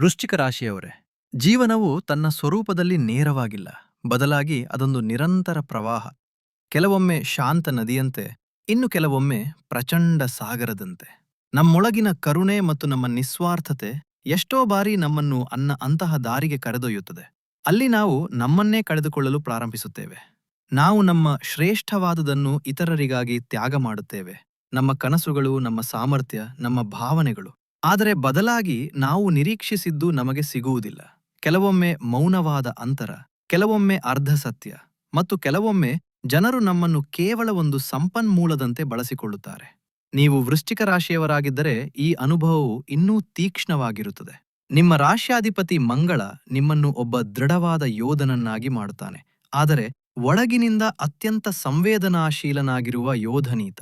ವೃಶ್ಚಿಕ ರಾಶಿಯವರೇ, ಜೀವನವು ತನ್ನ ಸ್ವರೂಪದಲ್ಲಿ ನೇರವಾಗಿಲ್ಲ. ಬದಲಾಗಿ ಅದೊಂದು ನಿರಂತರ ಪ್ರವಾಹ. ಕೆಲವೊಮ್ಮೆ ಶಾಂತ ನದಿಯಂತೆ, ಇನ್ನು ಕೆಲವೊಮ್ಮೆ ಪ್ರಚಂಡ ಸಾಗರದಂತೆ. ನಮ್ಮೊಳಗಿನ ಕರುಣೆ ಮತ್ತು ನಮ್ಮ ನಿಸ್ವಾರ್ಥತೆ ಎಷ್ಟೋ ಬಾರಿ ನಮ್ಮನ್ನು ಅನ್ನ ಅಂತಹ ದಾರಿಗೆ ಕರೆದೊಯ್ಯುತ್ತದೆ. ಅಲ್ಲಿ ನಾವು ನಮ್ಮನ್ನೇ ಕಳೆದುಕೊಳ್ಳಲು ಪ್ರಾರಂಭಿಸುತ್ತೇವೆ. ನಾವು ನಮ್ಮ ಶ್ರೇಷ್ಠವಾದದನ್ನು ಇತರರಿಗಾಗಿ ತ್ಯಾಗ ಮಾಡುತ್ತೇವೆ. ನಮ್ಮ ಕನಸುಗಳು, ನಮ್ಮ ಸಾಮರ್ಥ್ಯ, ನಮ್ಮ ಭಾವನೆಗಳು. ಆದರೆ ಬದಲಾಗಿ ನಾವು ನಿರೀಕ್ಷಿಸಿದ್ದು ನಮಗೆ ಸಿಗುವುದಿಲ್ಲ. ಕೆಲವೊಮ್ಮೆ ಮೌನವಾದ ಅಂತರ, ಕೆಲವೊಮ್ಮೆ ಅರ್ಧ ಸತ್ಯ ಮತ್ತು ಕೆಲವೊಮ್ಮೆ ಜನರು ನಮ್ಮನ್ನು ಕೇವಲ ಒಂದು ಸಂಪನ್ಮೂಲದಂತೆ ಬಳಸಿಕೊಳ್ಳುತ್ತಾರೆ. ನೀವು ವೃಶ್ಚಿಕ ರಾಶಿಯವರಾಗಿದ್ದರೆ ಈ ಅನುಭವವು ಇನ್ನೂ ತೀಕ್ಷ್ಣವಾಗಿರುತ್ತದೆ. ನಿಮ್ಮ ರಾಶ್ಯಾಧಿಪತಿ ಮಂಗಳ ನಿಮ್ಮನ್ನು ಒಬ್ಬ ದೃಢವಾದ ಯೋಧನನ್ನಾಗಿ ಮಾಡುತ್ತಾನೆ. ಆದರೆ ಒಳಗಿನಿಂದ ಅತ್ಯಂತ ಸಂವೇದನಾಶೀಲನಾಗಿರುವ ಯೋಧನೀತ.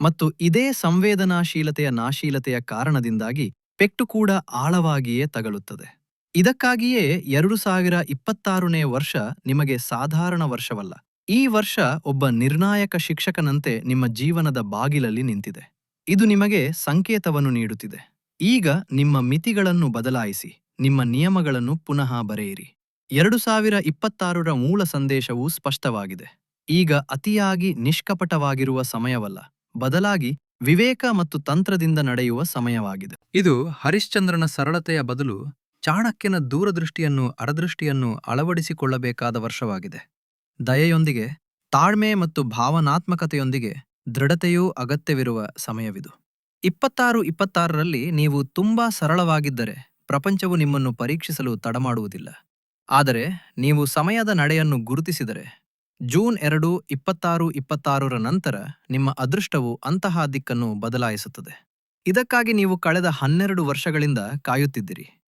ಮತ್ತು ಇದೇ ಸಂವೇದನಾಶೀಲತೆಯ ನಾಶೀಲತೆಯ ಕಾರಣದಿಂದಾಗಿ ಪೆಟ್ಟು ಕೂಡ ಆಳವಾಗಿಯೇ ತಗಲುತ್ತದೆ. ಇದಕ್ಕಾಗಿಯೇ ಎರಡು ಸಾವಿರ ಇಪ್ಪತ್ತಾರನೇ ವರ್ಷ ನಿಮಗೆ ಸಾಧಾರಣ ವರ್ಷವಲ್ಲ. ಈ ವರ್ಷ ಒಬ್ಬ ನಿರ್ಣಾಯಕ ಶಿಕ್ಷಕನಂತೆ ನಿಮ್ಮ ಜೀವನದ ಬಾಗಿಲಲ್ಲಿ ನಿಂತಿದೆ. ಇದು ನಿಮಗೆ ಸಂಕೇತವನ್ನು ನೀಡುತ್ತಿದೆ. ಈಗ ನಿಮ್ಮ ಮಿತಿಗಳನ್ನು ಬದಲಾಯಿಸಿ, ನಿಮ್ಮ ನಿಯಮಗಳನ್ನು ಪುನಃ ಬರೆಯಿರಿ. ಎರಡು ಸಾವಿರ ಇಪ್ಪತ್ತಾರರ ಮೂಲ ಸಂದೇಶವು ಸ್ಪಷ್ಟವಾಗಿದೆ. ಈಗ ಅತಿಯಾಗಿ ನಿಷ್ಕಪಟವಾಗಿರುವ ಸಮಯವಲ್ಲ. ಬದಲಾಗಿ ವಿವೇಕ ಮತ್ತು ತಂತ್ರದಿಂದ ನಡೆಯುವ ಸಮಯವಾಗಿದೆ. ಇದು ಹರಿಶ್ಚಂದ್ರನ ಸರಳತೆಯ ಬದಲು ಚಾಣಕ್ಯನ ದೂರದೃಷ್ಟಿಯನ್ನು, ಅರದೃಷ್ಟಿಯನ್ನು ಅಳವಡಿಸಿಕೊಳ್ಳಬೇಕಾದ ವರ್ಷವಾಗಿದೆ. ದಯೆಯೊಂದಿಗೆ, ತಾಳ್ಮೆ ಮತ್ತು ಭಾವನಾತ್ಮಕತೆಯೊಂದಿಗೆ ದೃಢತೆಯೂ ಅಗತ್ಯವಿರುವ ಸಮಯವಿದು. ಇಪ್ಪತ್ತಾರು ಇಪ್ಪತ್ತಾರರಲ್ಲಿ ನೀವು ತುಂಬಾ ಸರಳವಾಗಿದ್ದರೆ ಪ್ರಪಂಚವು ನಿಮ್ಮನ್ನು ಪರೀಕ್ಷಿಸಲು ತಡಮಾಡುವುದಿಲ್ಲ. ಆದರೆ, ನೀವು ಸಮಯದ ನಡೆಯನ್ನು ಗುರುತಿಸಿದರೆ ಜೂನ್ ಎರಡು, ಇಪ್ಪತ್ತಾರು, ಇಪ್ಪತ್ತಾರರ ನಂತರ ನಿಮ್ಮ ಅದೃಷ್ಟವು ಅಂತಹ ದಿಕ್ಕನ್ನು ಬದಲಾಯಿಸುತ್ತದೆ. ಇದಕ್ಕಾಗಿ ನೀವು ಕಳೆದ ಹನ್ನೆರಡು ವರ್ಷಗಳಿಂದ ಕಾಯುತ್ತಿದ್ದಿರಿ.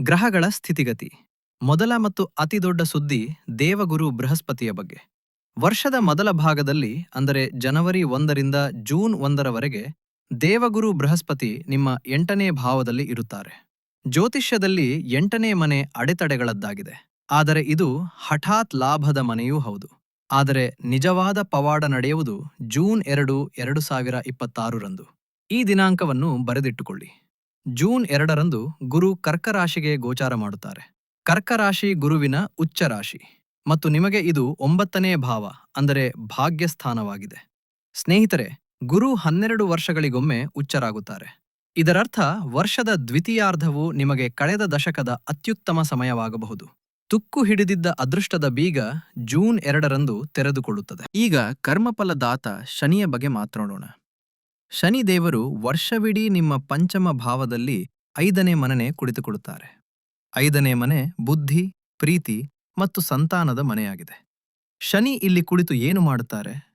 ಗ್ರಹಗಳ ಸ್ಥಿತಿಗತಿ. ಮೊದಲ ಮತ್ತು ಅತಿದೊಡ್ಡ ಸುದ್ದಿ ದೇವಗುರು ಬೃಹಸ್ಪತಿಯ ಬಗ್ಗೆ. ವರ್ಷದ ಮೊದಲ ಭಾಗದಲ್ಲಿ, ಅಂದರೆ ಜನವರಿ ಒಂದರಿಂದ ಜೂನ್ ಒಂದರವರೆಗೆ, ದೇವಗುರು ಬೃಹಸ್ಪತಿ ನಿಮ್ಮ ಎಂಟನೇ ಭಾವದಲ್ಲಿ ಇರುತ್ತಾರೆ. ಜ್ಯೋತಿಷ್ಯದಲ್ಲಿ ಎಂಟನೇ ಮನೆ ಅಡೆತಡೆಗಳದ್ದಾಗಿದೆ. ಆದರೆ ಇದು ಹಠಾತ್ ಲಾಭದ ಮನೆಯೂ ಹೌದು. ಆದರೆ ನಿಜವಾದ ಪವಾಡ ನಡೆಯುವುದು ಜೂನ್ ಎರಡು ಎರಡು ಸಾವಿರ ಇಪ್ಪತ್ತಾರರಂದು. ಈ ದಿನಾಂಕವನ್ನು ಬರೆದಿಟ್ಟುಕೊಳ್ಳಿ. ಜೂನ್ ಎರಡರಂದು ಗುರು ಕರ್ಕರಾಶಿಗೆ ಗೋಚಾರ ಮಾಡುತ್ತಾರೆ. ಕರ್ಕರಾಶಿ ಗುರುವಿನ ಉಚ್ಚರಾಶಿ. ಮತ್ತು ನಿಮಗೆ ಇದು ಒಂಬತ್ತನೇ ಭಾವ, ಅಂದರೆ ಭಾಗ್ಯಸ್ಥಾನವಾಗಿದೆ. ಸ್ನೇಹಿತರೆ, ಗುರು ಹನ್ನೆರಡು ವರ್ಷಗಳಿಗೊಮ್ಮೆ ಉಚ್ಚರಾಗುತ್ತಾರೆ. ಇದರರ್ಥ, ವರ್ಷದ ದ್ವಿತೀಯಾರ್ಧವು ನಿಮಗೆ ಕಳೆದ ದಶಕದ ಅತ್ಯುತ್ತಮ ಸಮಯವಾಗಬಹುದು. ತುಕ್ಕು ಹಿಡಿದಿದ್ದ ಅದೃಷ್ಟದ ಬೀಗ ಜೂನ್ ಎರಡರಂದು ತೆರೆದುಕೊಳ್ಳುತ್ತದೆ. ಈಗ ಕರ್ಮಫಲದಾತ ಶನಿಯ ಬಗ್ಗೆ ಮಾತನಾಡೋಣ ಶನಿ ದೇವರು ವರ್ಷವಿಡೀ ನಿಮ್ಮ ಪಂಚಮ ಭಾವದಲ್ಲಿ ಐದನೇ ಮನನೆ ಕುಳಿತುಕೊಳ್ಳುತ್ತಾರೆ. ಐದನೇ ಮನೆ ಬುದ್ಧಿ, ಪ್ರೀತಿ ಮತ್ತು ಸಂತಾನದ ಮನೆಯಾಗಿದೆ. ಶನಿ ಇಲ್ಲಿ ಕುಳಿತು ಏನು ಮಾಡುತ್ತಾರೆ?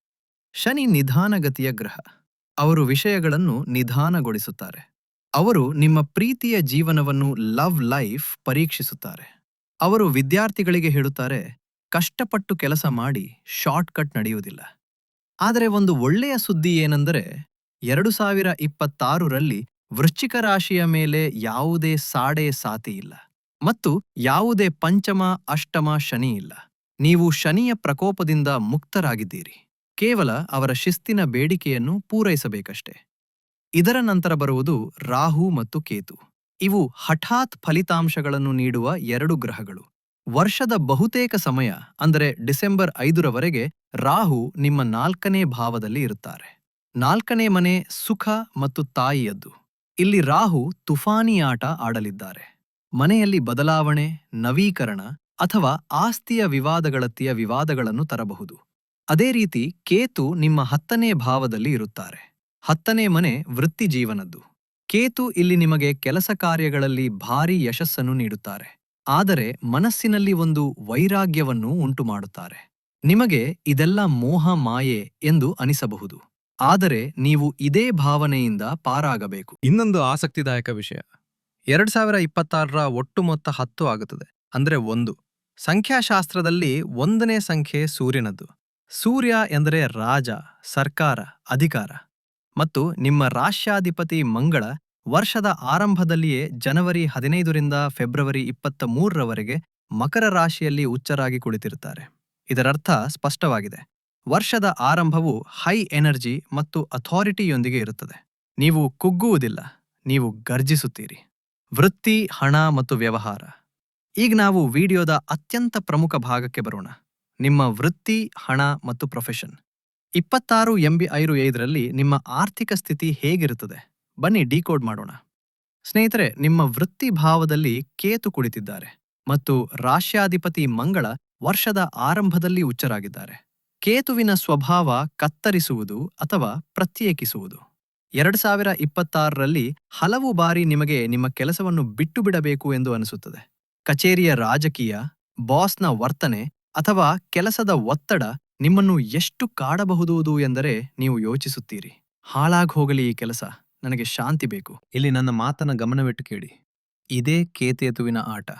ಶನಿ ನಿಧಾನಗತಿಯ ಗ್ರಹ. ಅವರು ವಿಷಯಗಳನ್ನು ನಿಧಾನಗೊಳಿಸುತ್ತಾರೆ. ಅವರು ನಿಮ್ಮ ಪ್ರೀತಿಯ ಜೀವನವನ್ನು ಲವ್ ಲೈಫ್ ಪರೀಕ್ಷಿಸುತ್ತಾರೆ. ಅವರು ವಿದ್ಯಾರ್ಥಿಗಳಿಗೆ ಹೇಳುತ್ತಾರೆ, ಕಷ್ಟಪಟ್ಟು ಕೆಲಸ ಮಾಡಿ ಶಾರ್ಟ್ಕಟ್ ನಡೆಯುವುದಿಲ್ಲ. ಆದರೆ ಒಂದು ಒಳ್ಳೆಯ ಸುದ್ದಿ ಏನೆಂದರೆ, ಎರಡು ಸಾವಿರ ಇಪ್ಪತ್ತಾರರಲ್ಲಿ ವೃಶ್ಚಿಕ ರಾಶಿಯ ಮೇಲೆ ಯಾವುದೇ ಸಾಡೆ ಸಾತಿ ಇಲ್ಲ. ಮತ್ತು ಯಾವುದೇ ಪಂಚಮ, ಅಷ್ಟಮ ಶನಿ ಇಲ್ಲ. ನೀವು ಶನಿಯ ಪ್ರಕೋಪದಿಂದ ಮುಕ್ತರಾಗಿದ್ದೀರಿ. ಕೇವಲ ಅವರ ಶಿಸ್ತಿನ ಬೇಡಿಕೆಯನ್ನು ಪೂರೈಸಬೇಕಷ್ಟೆ. ಇದರ ನಂತರ ಬರುವುದು ರಾಹು ಮತ್ತು ಕೇತು. ಇವು ಹಠಾತ್ ಫಲಿತಾಂಶಗಳನ್ನು ನೀಡುವ ಎರಡು ಗ್ರಹಗಳು. ವರ್ಷದ ಬಹುತೇಕ ಸಮಯ, ಅಂದರೆ ಡಿಸೆಂಬರ್ ಐದರವರೆಗೆ ರಾಹು ನಿಮ್ಮ ನಾಲ್ಕನೇ ಭಾವದಲ್ಲಿ ಇರುತ್ತಾರೆ. ನಾಲ್ಕನೇ ಮನೆ ಸುಖ ಮತ್ತು ತಾಯಿಯದ್ದು. ಇಲ್ಲಿ ರಾಹು ತುಫಾನಿಯಾಟ ಆಡಲಿದ್ದಾರೆ. ಮನೆಯಲ್ಲಿ ಬದಲಾವಣೆ, ನವೀಕರಣ ಅಥವಾ ಆಸ್ತಿಯ ವಿವಾದಗಳತ್ತಿಯ ವಿವಾದಗಳನ್ನು ತರಬಹುದು. ಅದೇ ರೀತಿ ಕೇತು ನಿಮ್ಮ ಹತ್ತನೇ ಭಾವದಲ್ಲಿ ಇರುತ್ತಾರೆ. ಹತ್ತನೇ ಮನೆ ವೃತ್ತಿ ಜೀವನದ್ದು. ಕೇತು ಇಲ್ಲಿ ನಿಮಗೆ ಕೆಲಸ ಕಾರ್ಯಗಳಲ್ಲಿ ಭಾರೀ ಯಶಸ್ಸನ್ನು ನೀಡುತ್ತಾರೆ. ಆದರೆ ಮನಸ್ಸಿನಲ್ಲಿ ಒಂದು ವೈರಾಗ್ಯವನ್ನು ಉಂಟುಮಾಡುತ್ತಾರೆ. ನಿಮಗೆ ಇದೆಲ್ಲ ಮೋಹ ಮಾಯೆ ಎಂದು ಅನಿಸಬಹುದು. ಆದರೆ ನೀವು ಇದೇ ಭಾವನೆಯಿಂದ ಪಾರಾಗಬೇಕು. ಇನ್ನೊಂದು ಆಸಕ್ತಿದಾಯಕ ವಿಷಯ. ಎರಡ್ ಸಾವಿರ ಇಪ್ಪತ್ತಾರರ ಒಟ್ಟು ಮೊತ್ತ ಹತ್ತು ಆಗುತ್ತದೆ. ಅಂದರೆ ಒಂದು. ಸಂಖ್ಯಾಶಾಸ್ತ್ರದಲ್ಲಿ ಒಂದನೇ ಸಂಖ್ಯೆ ಸೂರ್ಯನದ್ದು. ಸೂರ್ಯ ಎಂದರೆ ರಾಜ, ಸರ್ಕಾರ, ಅಧಿಕಾರ. ಮತ್ತು ನಿಮ್ಮ ರಾಷ್ಟ್ರಾಧಿಪತಿ ಮಂಗಳ ವರ್ಷದ ಆರಂಭದಲ್ಲಿಯೇ ಜನವರಿ ಹದಿನೈದರಿಂದ ಫೆಬ್ರವರಿ ಇಪ್ಪತ್ತ ಮೂರರವರೆಗೆ ಮಕರ ರಾಶಿಯಲ್ಲಿ ಉಚ್ಚರಾಗಿ ಕುಳಿತಿರುತ್ತಾರೆ. ಇದರರ್ಥ ಸ್ಪಷ್ಟವಾಗಿದೆ. ವರ್ಷದ ಆರಂಭವು ಹೈ ಎನರ್ಜಿ ಮತ್ತು ಅಥಾರಿಟಿಯೊಂದಿಗೆ ಇರುತ್ತದೆ. ನೀವು ಕುಗ್ಗುವುದಿಲ್ಲ, ನೀವು ಗರ್ಜಿಸುತ್ತೀರಿ. ವೃತ್ತಿ, ಹಣ ಮತ್ತು ವ್ಯವಹಾರ. ಈಗ ನಾವು ವಿಡಿಯೋದ ಅತ್ಯಂತ ಪ್ರಮುಖ ಭಾಗಕ್ಕೆ ಬರೋಣ. ನಿಮ್ಮ ವೃತ್ತಿ, ಹಣ ಮತ್ತು ಪ್ರೊಫೆಷನ್. ಇಪ್ಪತ್ತಾರು ಎಂಬಿ ಐರು ಐದರಲ್ಲಿ ನಿಮ್ಮ ಆರ್ಥಿಕ ಸ್ಥಿತಿ ಹೇಗಿರುತ್ತದೆ? ಬನ್ನಿ ಡಿಕೋಡ್ ಮಾಡೋಣ. ಸ್ನೇಹಿತರೆ, ನಿಮ್ಮ ವೃತ್ತಿ ಭಾವದಲ್ಲಿ ಕೇತು ಕುಳಿತಿದ್ದಾರೆ ಮತ್ತು ರಾಶ್ಯಾಧಿಪತಿ ಮಂಗಳ ವರ್ಷದ ಆರಂಭದಲ್ಲಿ ಉಚ್ಚರಾಗಿದ್ದಾರೆ. ಕೇತುವಿನ ಸ್ವಭಾವ ಕತ್ತರಿಸುವುದು ಅಥವಾ ಪ್ರತ್ಯೇಕಿಸುವುದು. ಎರಡು ಸಾವಿರ ಇಪ್ಪತ್ತಾರರಲ್ಲಿ ಹಲವು ಬಾರಿ ನಿಮಗೆ ನಿಮ್ಮ ಕೆಲಸವನ್ನು ಬಿಟ್ಟು ಬಿಡಬೇಕು ಎಂದು ಅನಿಸುತ್ತದೆ. ಕಚೇರಿಯ ರಾಜಕೀಯ, ಬಾಸ್ನ ವರ್ತನೆ ಅಥವಾ ಕೆಲಸದ ಒತ್ತಡ ನಿಮ್ಮನ್ನು ಎಷ್ಟು ಕಾಡಬಹುದು ಎಂದರೆ ನೀವು ಯೋಚಿಸುತ್ತೀರಿ. ಹಾಳಾಗ್ ಹೋಗಲಿ ಈ ಕೆಲಸ. ನನಗೆ ಶಾಂತಿ ಬೇಕು. ಇಲ್ಲಿ ನನ್ನ ಮಾತನ್ನ ಗಮನವಿಟ್ಟು ಕೇಳಿ. ಇದೇ ಕೇತೇತುವಿನ ಆಟ.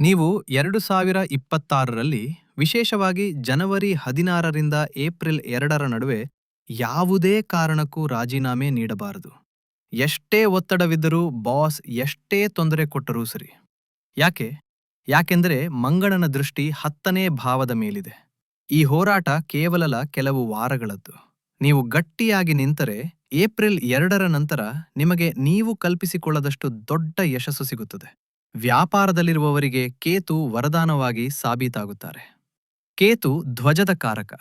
ನೀವು ಎರಡು ಸಾವಿರ ಇಪ್ಪತ್ತಾರರಲ್ಲಿ ವಿಶೇಷವಾಗಿ ಜನವರಿ ಹದಿನಾರರಿಂದ ಏಪ್ರಿಲ್ ಎರಡರ ನಡುವೆ ಯಾವುದೇ ಕಾರಣಕ್ಕೂ ರಾಜೀನಾಮೆ ನೀಡಬಾರದು. ಎಷ್ಟೇ ಒತ್ತಡವಿದ್ದರೂ ಬಾಸ್ ಎಷ್ಟೇ ತೊಂದರೆ ಕೊಟ್ಟರೂ ಸರಿ. ಯಾಕೆ? ಯಾಕೆಂದರೆ ಮಂಗಳನ ದೃಷ್ಟಿ ಹತ್ತನೇ ಭಾವದ ಮೇಲಿದೆ. ಈ ಹೋರಾಟ ಕೇವಲ ಕೆಲವು ವಾರಗಳದ್ದು. ನೀವು ಗಟ್ಟಿಯಾಗಿ ನಿಂತರೆ ಏಪ್ರಿಲ್ ಎರಡರ ನಂತರ ನಿಮಗೆ ನೀವು ಕಲ್ಪಿಸಿಕೊಳ್ಳದಷ್ಟು ದೊಡ್ಡ ಯಶಸ್ಸು ಸಿಗುತ್ತದೆ. ವ್ಯಾಪಾರದಲ್ಲಿರುವವರಿಗೆ ಕೇತು ವರದಾನವಾಗಿ ಸಾಬೀತಾಗುತ್ತಾರೆ. ಕೇತು ಧ್ವಜದ ಕಾರಕ.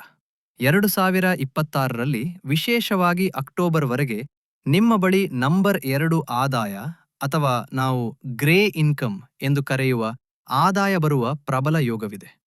ಎರಡು ಸಾವಿರ ಇಪ್ಪತ್ತಾರರಲ್ಲಿ ವಿಶೇಷವಾಗಿ ಅಕ್ಟೋಬರ್ವರೆಗೆ ನಿಮ್ಮ ಬಳಿ ನಂಬರ್ ಎರಡು ಆದಾಯ ಅಥವಾ ನಾವು ಗ್ರೇ ಇನ್ಕಮ್ ಎಂದು ಕರೆಯುವ ಆದಾಯ ಬರುವ ಪ್ರಬಲ ಯೋಗವಿದೆ.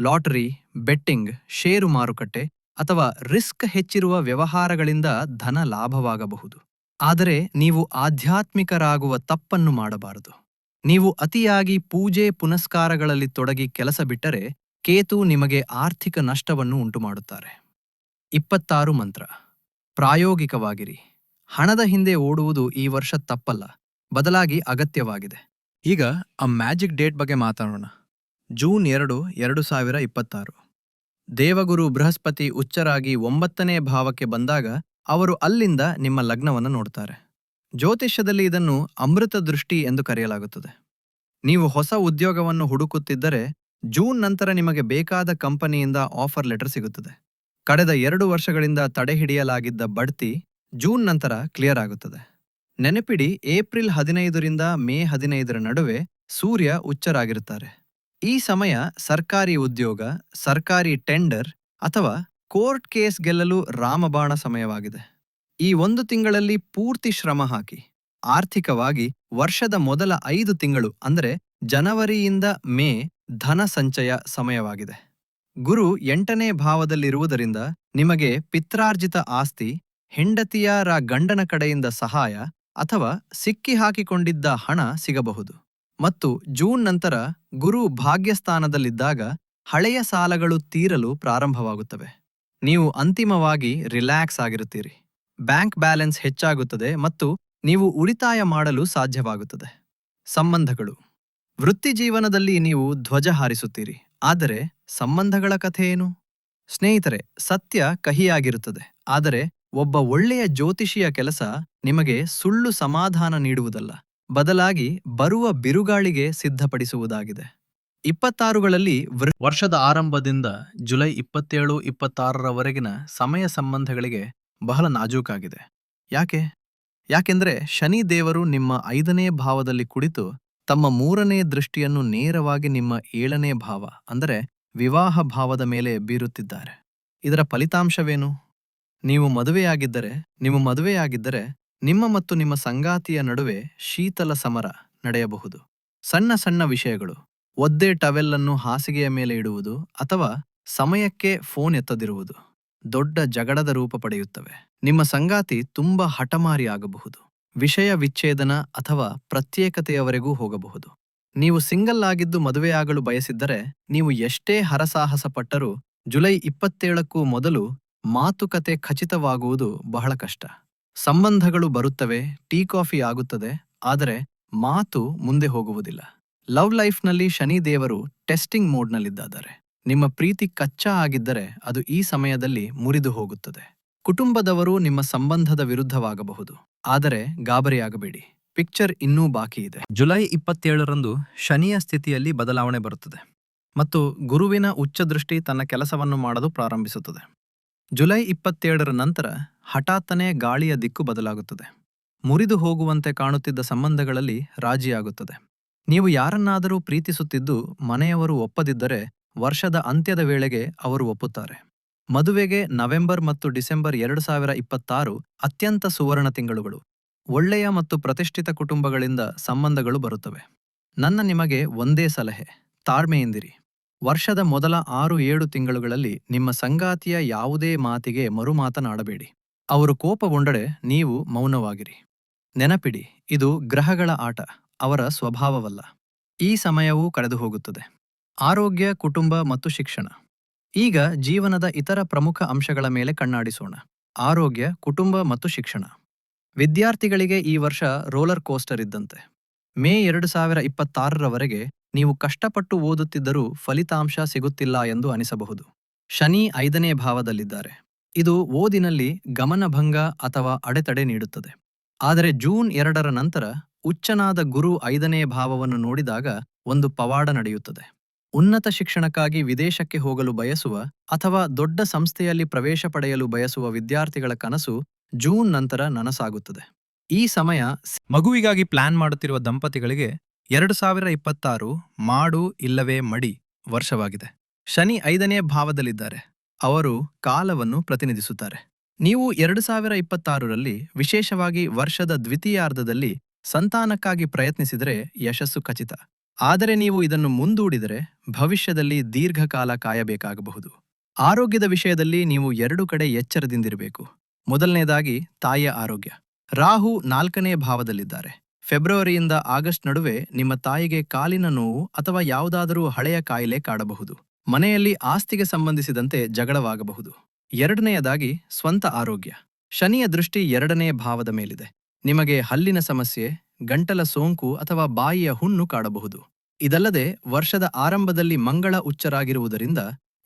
ಲಾಟರಿ, ಬೆಟ್ಟಿಂಗ್, ಷೇರು ಮಾರುಕಟ್ಟೆ ಅಥವಾ ರಿಸ್ಕ್ ಹೆಚ್ಚಿರುವ ವ್ಯವಹಾರಗಳಿಂದ ಧನ ಲಾಭವಾಗಬಹುದು. ಆದರೆ ನೀವು ಆಧ್ಯಾತ್ಮಿಕರಾಗುವ ತಪ್ಪನ್ನು ಮಾಡಬಾರದು. ನೀವು ಅತಿಯಾಗಿ ಪೂಜೆ ಪುನಸ್ಕಾರಗಳಲ್ಲಿ ತೊಡಗಿ ಕೆಲಸ ಬಿಟ್ಟರೆ ಕೇತು ನಿಮಗೆ ಆರ್ಥಿಕ ನಷ್ಟವನ್ನು ಉಂಟುಮಾಡುತ್ತಾರೆ. ಇಪ್ಪತ್ತಾರು ಮಂತ್ರ. ಪ್ರಾಯೋಗಿಕವಾಗಿರಿ. ಹಣದ ಹಿಂದೆ ಓಡುವುದು ಈ ವರ್ಷ ತಪ್ಪಲ್ಲ. ಬದಲಾಗಿ ಅಗತ್ಯವಾಗಿದೆ. ಈಗ ಆ ಮ್ಯಾಜಿಕ್ ಡೇಟ್ ಬಗ್ಗೆ ಮಾತಾಡೋಣ. ಜೂನ್ ಎರಡು ಎರಡು ಸಾವಿರ ಇಪ್ಪತ್ತಾರು. ದೇವಗುರು ಬೃಹಸ್ಪತಿ ಉಚ್ಚರಾಗಿ ಒಂಬತ್ತನೇ ಭಾವಕ್ಕೆ ಬಂದಾಗ ಅವರು ಅಲ್ಲಿಂದ ನಿಮ್ಮ ಲಗ್ನವನ್ನು ನೋಡ್ತಾರೆ. ಜ್ಯೋತಿಷ್ಯದಲ್ಲಿ ಇದನ್ನು ಅಮೃತ ದೃಷ್ಟಿ ಎಂದು ಕರೆಯಲಾಗುತ್ತದೆ. ನೀವು ಹೊಸ ಉದ್ಯೋಗವನ್ನು ಹುಡುಕುತ್ತಿದ್ದರೆ ಜೂನ್ ನಂತರ ನಿಮಗೆ ಬೇಕಾದ ಕಂಪನಿಯಿಂದ ಆಫರ್ ಲೆಟರ್ ಸಿಗುತ್ತದೆ. ಕಳೆದ ಎರಡು ವರ್ಷಗಳಿಂದ ತಡೆಹಿಡಿಯಲಾಗಿದ್ದ ಬಡ್ತಿ ಜೂನ್ ನಂತರ ಕ್ಲಿಯರ್ ಆಗುತ್ತದೆ. ನೆನಪಿಡಿ ಏಪ್ರಿಲ್ ಹದಿನೈದರಿಂದ ಮೇ ಹದಿನೈದರ ನಡುವೆ ಸೂರ್ಯ ಉಚ್ಚರಾಗಿರುತ್ತಾರೆ. ಈ ಸಮಯ ಸರ್ಕಾರಿ ಉದ್ಯೋಗ, ಸರ್ಕಾರಿ ಟೆಂಡರ್ ಅಥವಾ ಕೋರ್ಟ್ ಕೇಸ್ ಗೆಲ್ಲಲು ರಾಮಬಾಣ ಸಮಯವಾಗಿದೆ. ಈ ಒಂದು ತಿಂಗಳಲ್ಲಿ ಪೂರ್ತಿ ಶ್ರಮ ಹಾಕಿ, ಆರ್ಥಿಕವಾಗಿ ವರ್ಷದ ಮೊದಲ ಐದು ತಿಂಗಳು ಅಂದರೆ ಜನವರಿಯಿಂದ ಮೇ ಧನ ಸಂಚಯ ಸಮಯವಾಗಿದೆ. ಗುರು ಎಂಟನೇ ಭಾವದಲ್ಲಿರುವುದರಿಂದ ನಿಮಗೆ ಪಿತ್ರಾರ್ಜಿತ ಆಸ್ತಿ, ಹೆಂಡತಿಯಾರ ಗಂಡನ ಕಡೆಯಿಂದ ಸಹಾಯ ಅಥವಾ ಸಿಕ್ಕಿ ಹಾಕಿಕೊಂಡಿದ್ದ ಹಣ ಸಿಗಬಹುದು. ಮತ್ತು ಜೂನ್ ನಂತರ ಗುರು ಭಾಗ್ಯಸ್ಥಾನದಲ್ಲಿದ್ದಾಗ ಹಳೆಯ ಸಾಲಗಳು ತೀರಲು ಪ್ರಾರಂಭವಾಗುತ್ತವೆ. ನೀವು ಅಂತಿಮವಾಗಿ ರಿಲ್ಯಾಕ್ಸ್ ಆಗಿರುತ್ತೀರಿ. ಬ್ಯಾಂಕ್ ಬ್ಯಾಲೆನ್ಸ್ ಹೆಚ್ಚಾಗುತ್ತದೆ ಮತ್ತು ನೀವು ಉಳಿತಾಯ ಮಾಡಲು ಸಾಧ್ಯವಾಗುತ್ತದೆ. ಸಂಬಂಧಗಳು. ವೃತ್ತಿ ಜೀವನದಲ್ಲಿ ನೀವು ಧ್ವಜ ಹಾರಿಸುತ್ತೀರಿ. ಆದರೆ ಸಂಬಂಧಗಳ ಕಥೆ ಏನು? ಸ್ನೇಹಿತರೆ, ಸತ್ಯ ಕಹಿಯಾಗಿರುತ್ತದೆ. ಆದರೆ ಒಬ್ಬ ಒಳ್ಳೆಯ ಜ್ಯೋತಿಷಿಯ ಕೆಲಸ ನಿಮಗೆ ಸುಳ್ಳು ಸಮಾಧಾನ ನೀಡುವುದಲ್ಲ. ಬದಲಾಗಿ ಬರುವ ಬಿರುಗಾಳಿಗೆ ಸಿದ್ಧಪಡಿಸುವುದಾಗಿದೆ. ಇಪ್ಪತ್ತಾರುಗಳಲ್ಲಿ ವರ್ಷದ ಆರಂಭದಿಂದ ಜುಲೈ ಇಪ್ಪತ್ತೇಳು ಇಪ್ಪತ್ತಾರರವರೆಗಿನ ಸಮಯ ಸಂಬಂಧಗಳಿಗೆ ಬಹಳ ನಾಜೂಕಾಗಿದೆ. ಯಾಕೆ? ಯಾಕೆಂದ್ರೆ ಶನಿ ದೇವರು ನಿಮ್ಮ ಐದನೇ ಭಾವದಲ್ಲಿ ಕುಳಿತು ತಮ್ಮ ಮೂರನೇ ದೃಷ್ಟಿಯನ್ನು ನೇರವಾಗಿ ನಿಮ್ಮ ಏಳನೇ ಭಾವ, ಅಂದರೆ ವಿವಾಹ ಭಾವದ ಮೇಲೆ ಬೀರುತ್ತಿದ್ದಾರೆ. ಇದರ ಫಲಿತಾಂಶವೇನು? ನೀವು ಮದುವೆಯಾಗಿದ್ದರೆ ನೀವು ಮದುವೆಯಾಗಿದ್ದರೆ ನಿಮ್ಮ ಮತ್ತು ನಿಮ್ಮ ಸಂಗಾತಿಯ ನಡುವೆ ಶೀತಲ ಸಮರ ನಡೆಯಬಹುದು. ಸಣ್ಣ ಸಣ್ಣ ವಿಷಯಗಳು, ಒದ್ದೆ ಟವೆಲ್ಲನ್ನು ಹಾಸಿಗೆಯ ಮೇಲೆ ಇಡುವುದು ಅಥವಾ ಸಮಯಕ್ಕೆ ಫೋನ್ ಎತ್ತದಿರುವುದು ದೊಡ್ಡ ಜಗಳದ ರೂಪ ಪಡೆಯುತ್ತವೆ. ನಿಮ್ಮ ಸಂಗಾತಿ ತುಂಬಾ ಹಠಮಾರಿ ಆಗಬಹುದು. ವಿಷಯ ವಿಚ್ಛೇದನ ಅಥವಾ ಪ್ರತ್ಯೇಕತೆಯವರೆಗೂ ಹೋಗಬಹುದು. ನೀವು ಸಿಂಗಲ್ ಆಗಿದ್ದು ಮದುವೆಯಾಗಲು ಬಯಸಿದ್ದರೆ ನೀವು ಎಷ್ಟೇ ಹರಸಾಹಸ ಪಟ್ಟರೂ ಜುಲೈ ಇಪ್ಪತ್ತೇಳಕ್ಕೂ ಮೊದಲು ಮಾತುಕತೆ ಖಚಿತವಾಗುವುದು ಬಹಳ ಕಷ್ಟ. ಸಂಬಂಧಗಳು ಬರುತ್ತವೆ, ಟೀ ಕಾಫಿ ಆಗುತ್ತದೆ, ಆದರೆ ಮಾತು ಮುಂದೆ ಹೋಗುವುದಿಲ್ಲ. ಲವ್ ಲೈಫ್ನಲ್ಲಿ ಶನಿ ದೇವರು ಟೆಸ್ಟಿಂಗ್ ಮೋಡ್ನಲ್ಲಿದ್ದಾದರೆ. ನಿಮ್ಮ ಪ್ರೀತಿ ಕಚ್ಚಾ ಆಗಿದ್ದರೆ ಅದು ಈ ಸಮಯದಲ್ಲಿ ಮುರಿದು ಹೋಗುತ್ತದೆ. ಕುಟುಂಬದವರು ನಿಮ್ಮ ಸಂಬಂಧದ ವಿರುದ್ಧವಾಗಬಹುದು, ಆದರೆ ಗಾಬರಿಯಾಗಬೇಡಿ. ಪಿಕ್ಚರ್ ಇನ್ನೂ ಬಾಕಿ ಇದೆ. ಜುಲೈ ಇಪ್ಪತ್ತೇಳರಂದು ಶನಿಯ ಸ್ಥಿತಿಯಲ್ಲಿ ಬದಲಾವಣೆ ಬರುತ್ತದೆ ಮತ್ತು ಗುರುವಿನ ಉಚ್ಚದೃಷ್ಟಿ ತನ್ನ ಕೆಲಸವನ್ನು ಮಾಡಲು ಪ್ರಾರಂಭಿಸುತ್ತದೆ. ಜುಲೈ ಇಪ್ಪತ್ತೇಳರ ನಂತರ ಹಠಾತ್ತನೆ ಗಾಳಿಯ ದಿಕ್ಕು ಬದಲಾಗುತ್ತದೆ. ಮುರಿದು ಹೋಗುವಂತೆ ಕಾಣುತ್ತಿದ್ದ ಸಂಬಂಧಗಳಲ್ಲಿ ರಾಜಿಯಾಗುತ್ತದೆ. ನೀವು ಯಾರನ್ನಾದರೂ ಪ್ರೀತಿಸುತ್ತಿದ್ದು ಮನೆಯವರು ಒಪ್ಪದಿದ್ದರೆ ವರ್ಷದ ಅಂತ್ಯದ ವೇಳೆಗೆ ಅವರು ಒಪ್ಪುತ್ತಾರೆ. ಮದುವೆಗೆ ನವೆಂಬರ್ ಮತ್ತು ಡಿಸೆಂಬರ್ ಎರಡು ಸಾವಿರ ಇಪ್ಪತ್ತಾರು ಅತ್ಯಂತ ಸುವರ್ಣ ತಿಂಗಳುಗಳು. ಒಳ್ಳೆಯ ಮತ್ತು ಪ್ರತಿಷ್ಠಿತ ಕುಟುಂಬಗಳಿಂದ ಸಂಬಂಧಗಳು ಬರುತ್ತವೆ. ನನ್ನ ನಿಮಗೆ ಒಂದೇ ಸಲಹೆ, ತಾಳ್ಮೆಯಿಂದಿರಿ. ವರ್ಷದ ಮೊದಲ ಆರು ಏಳು ತಿಂಗಳುಗಳಲ್ಲಿ ನಿಮ್ಮ ಸಂಗಾತಿಯ ಯಾವುದೇ ಮಾತಿಗೆ ಮರುಮಾತನಾಡಬೇಡಿ. ಅವರು ಕೋಪಗೊಂಡರೆ ನೀವು ಮೌನವಾಗಿರಿ. ನೆನಪಿಡಿ, ಇದು ಗ್ರಹಗಳ ಆಟ, ಅವರ ಸ್ವಭಾವವಲ್ಲ. ಈ ಸಮಯವೂ ಕಳೆದು ಹೋಗುತ್ತದೆ ಆರೋಗ್ಯ, ಕುಟುಂಬ ಮತ್ತು ಶಿಕ್ಷಣ. ಈಗ ಜೀವನದ ಇತರ ಪ್ರಮುಖ ಅಂಶಗಳ ಮೇಲೆ ಕಣ್ಣಾಡಿಸೋಣ. ಆರೋಗ್ಯ, ಕುಟುಂಬ ಮತ್ತು ಶಿಕ್ಷಣ. ವಿದ್ಯಾರ್ಥಿಗಳಿಗೆ ಈ ವರ್ಷ ರೋಲರ್ ಕೋಸ್ಟರ್ ಇದ್ದಂತೆ. ಮೇ ಎರಡು ಸಾವಿರ ಇಪ್ಪತ್ತಾರರವರೆಗೆ ನೀವು ಕಷ್ಟಪಟ್ಟು ಓದುತ್ತಿದ್ದರೂ ಫಲಿತಾಂಶ ಸಿಗುತ್ತಿಲ್ಲ ಎಂದು ಅನಿಸಬಹುದು. ಶನಿ ಐದನೇ ಭಾವದಲ್ಲಿದ್ದಾರೆ. ಇದು ಓದಿನಲ್ಲಿ ಗಮನಭಂಗ ಅಥವಾ ಅಡೆತಡೆ ನೀಡುತ್ತದೆ. ಆದರೆ ಜೂನ್ ಎರಡರ ನಂತರ ಉಚ್ಚನಾದ ಗುರು ಐದನೇ ಭಾವವನ್ನು ನೋಡಿದಾಗ ಒಂದು ಪವಾಡ ನಡೆಯುತ್ತದೆ. ಉನ್ನತ ಶಿಕ್ಷಣಕ್ಕಾಗಿ ವಿದೇಶಕ್ಕೆ ಹೋಗಲು ಬಯಸುವ ಅಥವಾ ದೊಡ್ಡ ಸಂಸ್ಥೆಯಲ್ಲಿ ಪ್ರವೇಶ ಪಡೆಯಲು ಬಯಸುವ ವಿದ್ಯಾರ್ಥಿಗಳ ಕನಸು ಜೂನ್ ನಂತರ ನನಸಾಗುತ್ತದೆ. ಈ ಸಮಯ ಮಗುವಿಗಾಗಿ ಪ್ಲಾನ್ ಮಾಡುತ್ತಿರುವ ದಂಪತಿಗಳಿಗೆ ಎರಡು ಸಾವಿರ ಇಪ್ಪತ್ತಾರು, ಮಾಡು ಇಲ್ಲವೇ ಮಡಿ ವರ್ಷವಾಗಿದೆ. ಶನಿ ಐದನೇ ಭಾವದಲ್ಲಿದ್ದಾರೆ. ಅವರು ಕಾಲವನ್ನು ಪ್ರತಿನಿಧಿಸುತ್ತಾರೆ. ನೀವು ಎರಡು ಸಾವಿರ ಇಪ್ಪತ್ತಾರರಲ್ಲಿ ವಿಶೇಷವಾಗಿ ವರ್ಷದ ದ್ವಿತೀಯಾರ್ಧದಲ್ಲಿ ಸಂತಾನಕ್ಕಾಗಿ ಪ್ರಯತ್ನಿಸಿದರೆ ಯಶಸ್ಸು ಖಚಿತ. ಆದರೆ ನೀವು ಇದನ್ನು ಮುಂದೂಡಿದರೆ ಭವಿಷ್ಯದಲ್ಲಿ ದೀರ್ಘಕಾಲ ಕಾಯಬೇಕಾಗಬಹುದು. ಆರೋಗ್ಯದ ವಿಷಯದಲ್ಲಿ ನೀವು ಎರಡು ಕಡೆ ಎಚ್ಚರದಿಂದಿರಬೇಕು. ಮೊದಲನೆಯದಾಗಿ ತಾಯಿಯ ಆರೋಗ್ಯ. ರಾಹು ನಾಲ್ಕನೇ ಭಾವದಲ್ಲಿದ್ದಾರೆ. ಫೆಬ್ರವರಿಯಿಂದ ಆಗಸ್ಟ್ ನಡುವೆ ನಿಮ್ಮ ತಾಯಿಗೆ ಕಾಲಿನ ನೋವು ಅಥವಾ ಯಾವುದಾದರೂ ಹಳೆಯ ಕಾಯಿಲೆ ಕಾಡಬಹುದು. ಮನೆಯಲ್ಲಿ ಆಸ್ತಿಗೆ ಸಂಬಂಧಿಸಿದಂತೆ ಜಗಳವಾಗಬಹುದು. ಎರಡನೆಯದಾಗಿ, ಸ್ವಂತ ಆರೋಗ್ಯ. ಶನಿಯ ದೃಷ್ಟಿ ಎರಡನೇ ಭಾವದ ಮೇಲಿದೆ. ನಿಮಗೆ ಹಲ್ಲಿನ ಸಮಸ್ಯೆ, ಗಂಟಲ ಸೋಂಕು ಅಥವಾ ಬಾಯಿಯ ಹುಣ್ಣು ಕಾಡಬಹುದು. ಇದಲ್ಲದೆ, ವರ್ಷದ ಆರಂಭದಲ್ಲಿ ಮಂಗಳ ಉಚ್ಚರಾಗಿರುವುದರಿಂದ